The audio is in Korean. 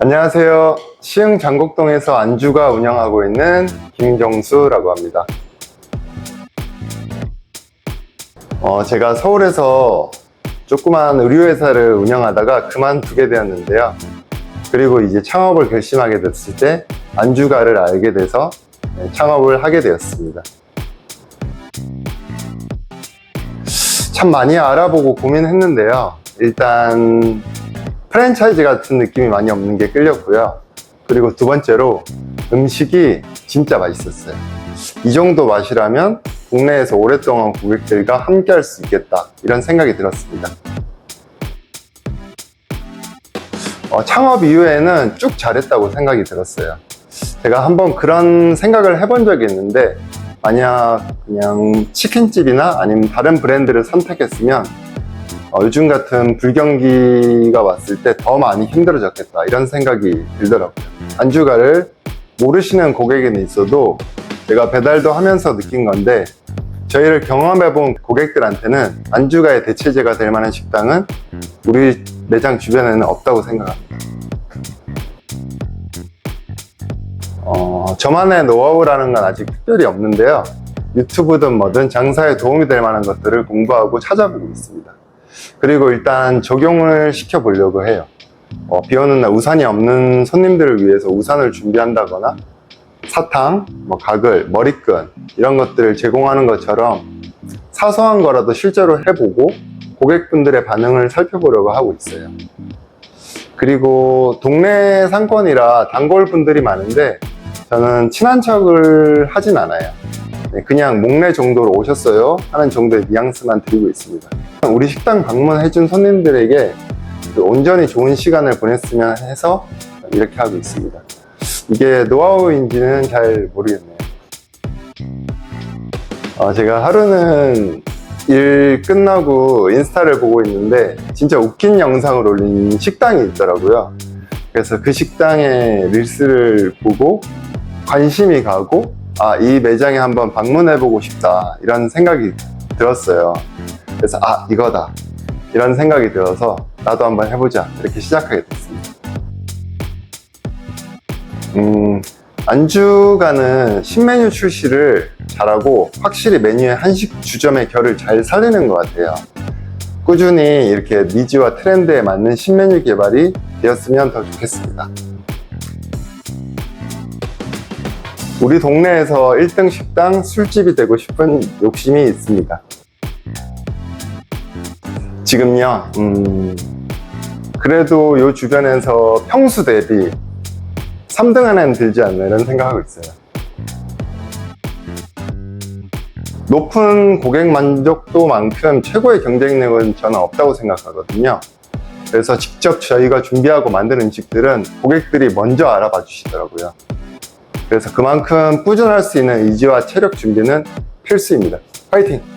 안녕하세요. 시흥 장곡동에서 안주가 운영하고 있는 김정수라고 합니다. 어, 제가 서울에서 조그만 의류회사를 운영하다가 그만두게 되었는데요. 그리고 이제 창업을 결심하게 됐을 때 안주가를 알게 돼서 네, 창업을 하게 되었습니다. 참 많이 알아보고 고민했는데요. 일단 프랜차이즈 같은 느낌이 많이 없는 게 끌렸고요. 그리고 두 번째로 음식이 진짜 맛있었어요. 이 정도 맛이라면 국내에서 오랫동안 고객들과 함께 할 수 있겠다. 이런 생각이 들었습니다. 어, 창업 이후에는 쭉 잘했다고 생각이 들었어요. 제가 한번 그런 생각을 해본 적이 있는데, 만약 그냥 치킨집이나 아니면 다른 브랜드를 선택했으면 어, 요즘 같은 불경기가 왔을 때 더 많이 힘들어졌겠다 이런 생각이 들더라고요. 안주가를 모르시는 고객은 있어도 제가 배달도 하면서 느낀 건데 저희를 경험해본 고객들한테는 안주가의 대체제가 될 만한 식당은 우리 매장 주변에는 없다고 생각합니다. 어, 저만의 노하우라는 건 아직 특별히 없는데요. 유튜브든 뭐든 장사에 도움이 될 만한 것들을 공부하고 찾아보고 있습니다. 그리고 일단 적용을 시켜 보려고 해요. 어, 비 오는 날 우산이 없는 손님들을 위해서 우산을 준비한다거나 사탕, 뭐 가글, 머리끈 이런 것들을 제공하는 것처럼 사소한 거라도 실제로 해보고 고객분들의 반응을 살펴보려고 하고 있어요. 그리고 동네 상권이라 단골 분들이 많은데 저는 친한 척을 하진 않아요. 네, 그냥 목내 정도로 오셨어요 하는 정도의 뉘앙스만 드리고 있습니다. 우리 식당 방문해준 손님들에게 그 온전히 좋은 시간을 보냈으면 해서 이렇게 하고 있습니다. 이게 노하우인지는 잘 모르겠네요. 어, 제가 하루는 일 끝나고 인스타를 보고 있는데 진짜 웃긴 영상을 올린 식당이 있더라고요. 그래서 그 식당의 릴스를 보고 관심이 가고 아, 이 매장에 한번 방문해보고 싶다 이런 생각이 들었어요. 그래서 아, 이거다 이런 생각이 들어서 나도 한번 해보자 이렇게 시작하게 됐습니다. 음, 안주가는 신메뉴 출시를 잘하고 확실히 메뉴의 한식 주점의 결을 잘 살리는 것 같아요. 꾸준히 이렇게 니즈와 트렌드에 맞는 신메뉴 개발이 되었으면 더 좋겠습니다. 우리 동네에서 1등 식당 술집이 되고 싶은 욕심이 있습니다. 지금요, 음, 그래도 요 주변에서 평수 대비 3등 안에는 들지 않나 이런 생각하고 있어요. 높은 고객 만족도만큼 최고의 경쟁력은 저는 없다고 생각하거든요. 그래서 직접 저희가 준비하고 만든 음식들은 고객들이 먼저 알아봐 주시더라고요. 그래서 그만큼 꾸준할 수 있는 의지와 체력 준비는 필수입니다. 파이팅!